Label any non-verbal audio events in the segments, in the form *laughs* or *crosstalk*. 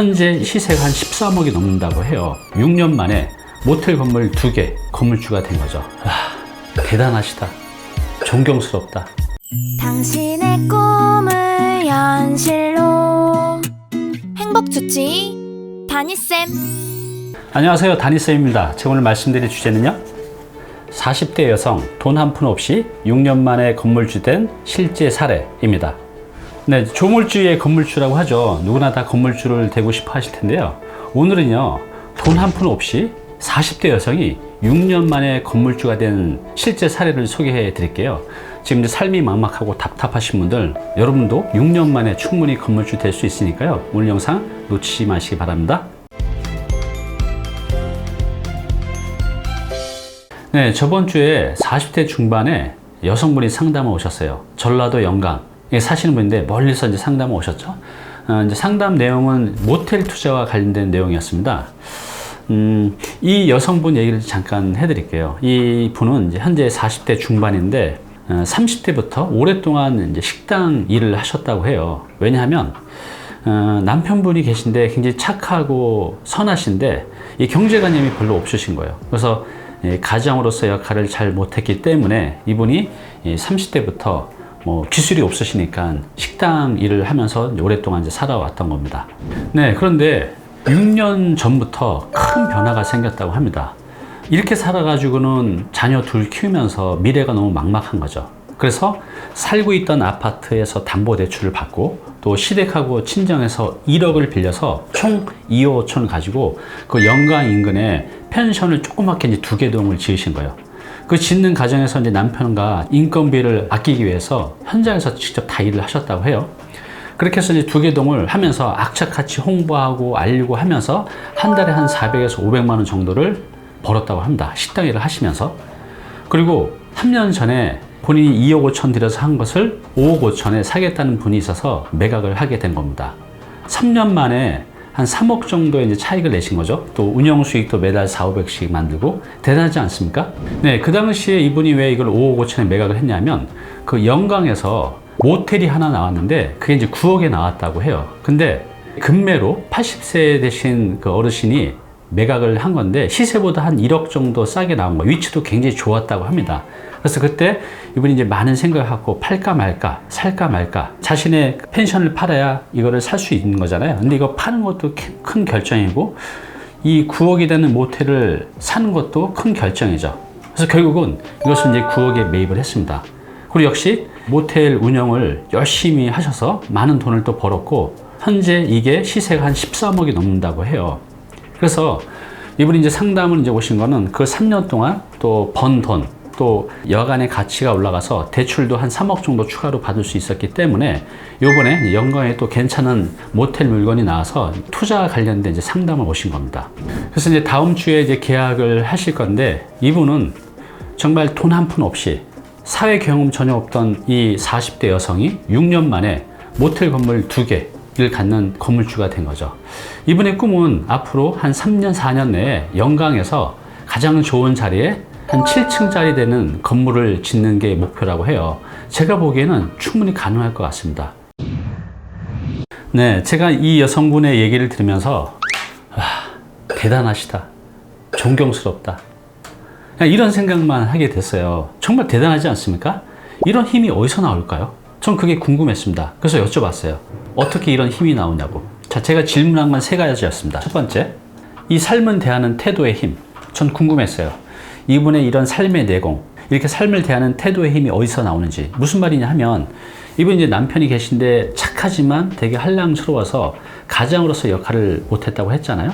현재 시세가 한 13억이 넘는다고 해요. 6년 만에 모텔 건물 2개 건물주가 된 거죠. 와, 대단하시다. 존경스럽다. 당신의 꿈을 현실로 행복 주치 다니쌤 안녕하세요. 다니쌤입니다. 제가 오늘 말씀드릴 주제는요. 40대 여성 돈 한 푼 없이 6년 만에 건물주 된 실제 사례입니다. 네, 조물주의 건물주라고 하죠. 누구나 다 건물주를 되고 싶어 하실 텐데요. 오늘은요, 돈 한 푼 없이 40대 여성이 6년 만에 건물주가 된 실제 사례를 소개해 드릴게요. 지금 이제 삶이 막막하고 답답하신 분들, 여러분도 6년 만에 충분히 건물주 될 수 있으니까요. 오늘 영상 놓치지 마시기 바랍니다. 네, 저번 주에 40대 중반에 여성분이 상담을 오셨어요. 전라도 영광. 에 사시는 분인데 멀리서 이제 상담을 오셨죠. 어, 이제 상담 내용은 모텔 투자와 관련된 내용이었습니다. 음, 이 여성분 얘기를 잠깐 해드릴게요. 이 분은 현재 40대 중반인데 어, 30대부터 오랫동안 이제 식당 일을 하셨다고 해요. 왜냐하면 어, 남편분이 계신데 굉장히 착하고 선하신데 이 경제관념이 별로 없으신 거예요. 그래서 예, 가장으로서 역할을 잘 못했기 때문에 이분이 30대부터 뭐 기술이 없으시니까 식당 일을 하면서 오랫동안 이제 살아왔던 겁니다. 네, 그런데 6년 전부터 큰 변화가 생겼다고 합니다. 이렇게 살아가지고는 자녀 둘 키우면서 미래가 너무 막막한 거죠. 그래서 살고 있던 아파트에서 담보대출을 받고 또 시댁하고 친정에서 1억을 빌려서 총 2억 5천 가지고 그 영광 인근에 펜션을 조그맣게 이제 두 개 동을 지으신 거예요. 그 짓는 과정에서 이제 남편과 인건비를 아끼기 위해서 현장에서 직접 다 일을 하셨다고 해요. 그렇게 해서 이제 두개 동을 하면서 악착같이 홍보하고 알리고 하면서 한 달에 한 400에서 500만 원 정도를 벌었다고 합니다. 식당 일을 하시면서. 그리고 3년 전에 본인이 2억 5천 들여서 한 것을 5억 5천에 사겠다는 분이 있어서 매각을 하게 된 겁니다. 3년 만에 한 3억 정도의 이제 차익을 내신 거죠. 또 운영 수익도 매달 4, 500씩 만들고 대단하지 않습니까? 네, 그 당시에 이분이 왜 이걸 5억 5천에 매각을 했냐면 그 영광에서 모텔이 하나 나왔는데 그게 이제 9억에 나왔다고 해요. 근데 금매로 80세 되신 그 어르신이 매각을 한 건데 시세보다 한 1억 정도 싸게 나온 거 위치도 굉장히 좋았다고 합니다. 그래서 그때 이분이 이제 많은 생각을 갖고 팔까 말까 살까 말까 자신의 펜션을 팔아야 이거를 살 수 있는 거잖아요. 근데 이거 파는 것도 큰 결정이고 이 9억이 되는 모텔을 사는 것도 큰 결정이죠. 그래서 결국은 이것을 이제 9억에 매입을 했습니다. 그리고 역시 모텔 운영을 열심히 하셔서 많은 돈을 또 벌었고 현재 이게 시세가 한 13억이 넘는다고 해요. 그래서 이분이 이제 상담을 이제 오신 거는 그 3년 동안 또 번 돈, 또 여간의 가치가 올라가서 대출도 한 3억 정도 추가로 받을 수 있었기 때문에 요번에 영광에 또 괜찮은 모텔 물건이 나와서 투자 관련된 이제 상담을 오신 겁니다. 그래서 이제 다음 주에 이제 계약을 하실 건데 이분은 정말 돈 한 푼 없이 사회 경험 전혀 없던 이 40대 여성이 6년 만에 모텔 건물 두 개를 갖는 건물주가 된 거죠. 이분의 꿈은 앞으로 한 3년, 4년 내에 영광에서 가장 좋은 자리에 한 7층짜리 되는 건물을 짓는 게 목표라고 해요. 제가 보기에는 충분히 가능할 것 같습니다. 네, 제가 이 여성분의 얘기를 들으면서 와, 대단하시다. 존경스럽다. 이런 생각만 하게 됐어요. 정말 대단하지 않습니까? 이런 힘이 어디서 나올까요? 전 그게 궁금했습니다. 그래서 여쭤봤어요. 어떻게 이런 힘이 나오냐고. 자, 제가 질문한 건 세 가지였습니다. 첫 번째, 이 삶은 대하는 태도의 힘. 전 궁금했어요. 이분의 이런 삶의 내공, 이렇게 삶을 대하는 태도의 힘이 어디서 나오는지. 무슨 말이냐 하면, 이분이 이제 남편이 계신데 착하지만 되게 한량스러워서 가장으로서 역할을 못했다고 했잖아요.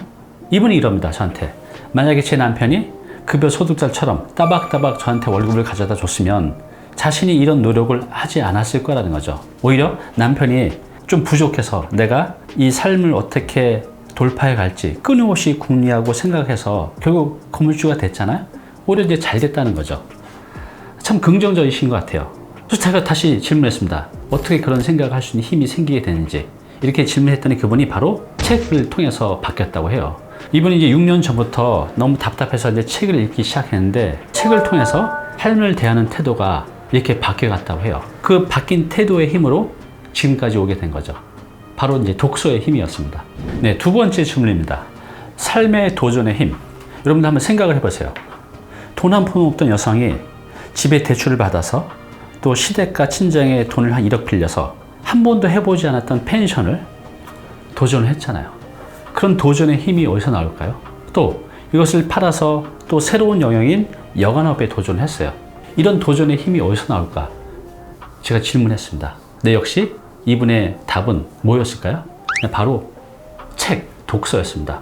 이분이 이럽니다, 저한테. 만약에 제 남편이 급여 소득자처럼 따박따박 저한테 월급을 가져다 줬으면 자신이 이런 노력을 하지 않았을 거라는 거죠. 오히려 남편이 좀 부족해서 내가 이 삶을 어떻게 돌파해 갈지 끊임없이 궁리하고 생각해서 결국 건물주가 됐잖아요. 오히려 이제 잘 됐다는 거죠. 참 긍정적이신 것 같아요. 그래서 제가 다시 질문했습니다. 어떻게 그런 생각을 할 수 있는 힘이 생기게 되는지. 이렇게 질문했더니 그분이 바로 책을 통해서 바뀌었다고 해요. 이분이 이제 6년 전부터 너무 답답해서 이제 책을 읽기 시작했는데 책을 통해서 삶을 대하는 태도가 이렇게 바뀌어 갔다고 해요. 그 바뀐 태도의 힘으로 지금까지 오게 된 거죠. 바로 이제 독서의 힘이었습니다. 네, 두 번째 질문입니다. 삶의 도전의 힘. 여러분들 한번 생각을 해보세요. 돈 한 푼 없던 여성이 집에 대출을 받아서 또 시댁과 친정에 돈을 한 1억 빌려서 한 번도 해보지 않았던 펜션을 도전을 했잖아요. 그런 도전의 힘이 어디서 나올까요? 또 이것을 팔아서 또 새로운 영역인 여관업에 도전을 했어요. 이런 도전의 힘이 어디서 나올까? 제가 질문했습니다. 네, 역시 이분의 답은 뭐였을까요? 네, 바로 책, 독서였습니다.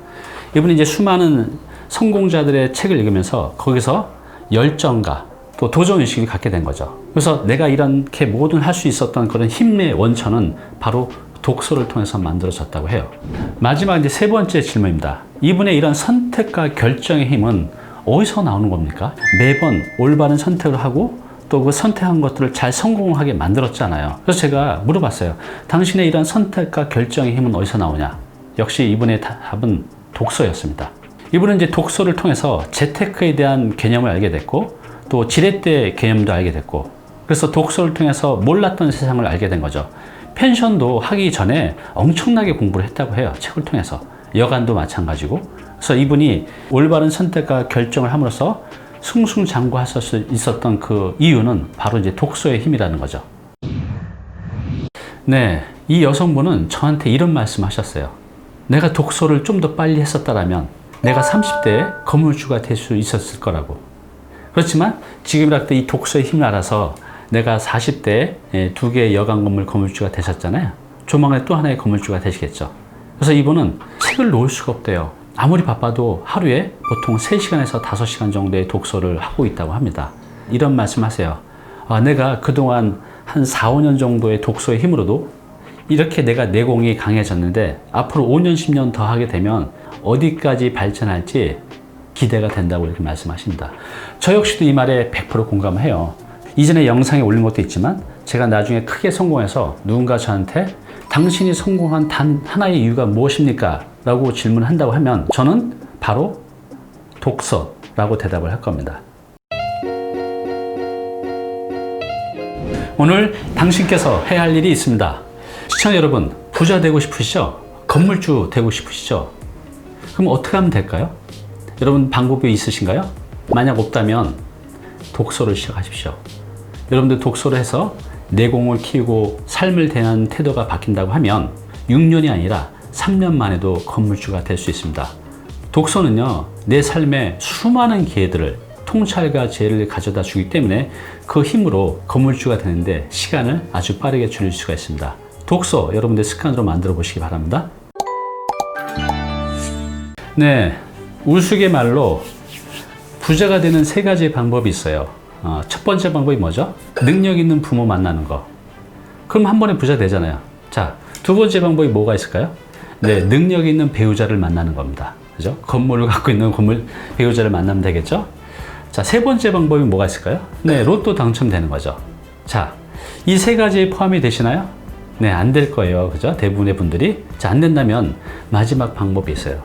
이분이 이제 수많은 성공자들의 책을 읽으면서 거기서 열정과 또 도전의식을 갖게 된 거죠. 그래서 내가 이렇게 뭐든 할 수 있었던 그런 힘의 원천은 바로 독서를 통해서 만들어졌다고 해요. 마지막 이제 세 번째 질문입니다. 이분의 이런 선택과 결정의 힘은 어디서 나오는 겁니까? 매번 올바른 선택을 하고 또 그 선택한 것들을 잘 성공하게 만들었잖아요. 그래서 제가 물어봤어요. 당신의 이런 선택과 결정의 힘은 어디서 나오냐? 역시 이분의 답은 독서였습니다. 이분은 이제 독서를 통해서 재테크에 대한 개념을 알게 됐고 또 지렛대 개념도 알게 됐고 그래서 독서를 통해서 몰랐던 세상을 알게 된 거죠. 펜션도 하기 전에 엄청나게 공부를 했다고 해요. 책을 통해서. 여간도 마찬가지고. 그래서 이분이 올바른 선택과 결정을 함으로써 승승장구할 수 있었던 그 이유는 바로 이제 독서의 힘이라는 거죠. 네. 이 여성분은 저한테 이런 말씀 하셨어요. 내가 독서를 좀 더 빨리 했었다라면 내가 30대에 건물주가 될 수 있었을 거라고. 그렇지만 지금이라도 이 독서의 힘을 알아서 내가 40대에 두 개의 여관 건물 건물주가 되셨잖아요. 조만간에 또 하나의 건물주가 되시겠죠. 그래서 이분은 책을 놓을 수가 없대요. 아무리 바빠도 하루에 보통 3시간에서 5시간 정도의 독서를 하고 있다고 합니다. 이런 말씀 하세요. 아, 내가 그동안 한 4, 5년 정도의 독서의 힘으로도 이렇게 내가 내공이 강해졌는데 앞으로 5년, 10년 더 하게 되면 어디까지 발전할지 기대가 된다고 이렇게 말씀하십니다. 저 역시도 이 말에 100% 공감해요. 이전에 영상에 올린 것도 있지만 제가 나중에 크게 성공해서 누군가 저한테 당신이 성공한 단 하나의 이유가 무엇입니까? 라고 질문한다고 하면 저는 바로 독서라고 대답을 할 겁니다. 오늘 당신께서 해야 할 일이 있습니다. 시청자 여러분, 부자 되고 싶으시죠? 건물주 되고 싶으시죠? 그럼 어떻게 하면 될까요? 여러분 방법이 있으신가요? 만약 없다면 독서를 시작하십시오. 여러분들 독서를 해서 내공을 키우고 삶을 대하는 태도가 바뀐다고 하면 6년이 아니라 3년 만에도 건물주가 될 수 있습니다. 독서는요, 내 삶에 수많은 기회들을 통찰과 지혜를 가져다 주기 때문에 그 힘으로 건물주가 되는데 시간을 아주 빠르게 줄일 수가 있습니다. 독서 여러분들 습관으로 만들어 보시기 바랍니다. 네, 우스갯말로 부자가 되는 세 가지 방법이 있어요. 어, 첫 번째 방법이 뭐죠? 능력 있는 부모 만나는 거. 그럼 한 번에 부자 되잖아요. 자, 두 번째 방법이 뭐가 있을까요? 네, 능력 있는 배우자를 만나는 겁니다. 그죠? 건물을 *laughs* 갖고 있는 건물 배우자를 만나면 되겠죠? 자, 세 번째 방법이 뭐가 있을까요? 네, 로또 당첨되는 거죠. 자, 이 세 가지에 포함이 되시나요? 네, 안 될 거예요. 그죠? 대부분의 분들이. 자, 안 된다면 마지막 방법이 있어요.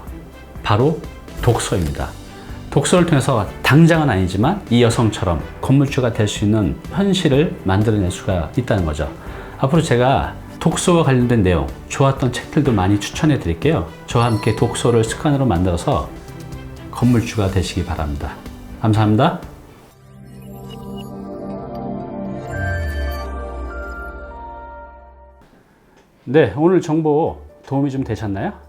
바로 독서입니다. 독서를 통해서 당장은 아니지만 이 여성처럼 건물주가 될 수 있는 현실을 만들어낼 수가 있다는 거죠. 앞으로 제가 독서와 관련된 내용, 좋았던 책들도 많이 추천해 드릴게요. 저와 함께 독서를 습관으로 만들어서 건물주가 되시기 바랍니다. 감사합니다. 네, 오늘 정보 도움이 좀 되셨나요?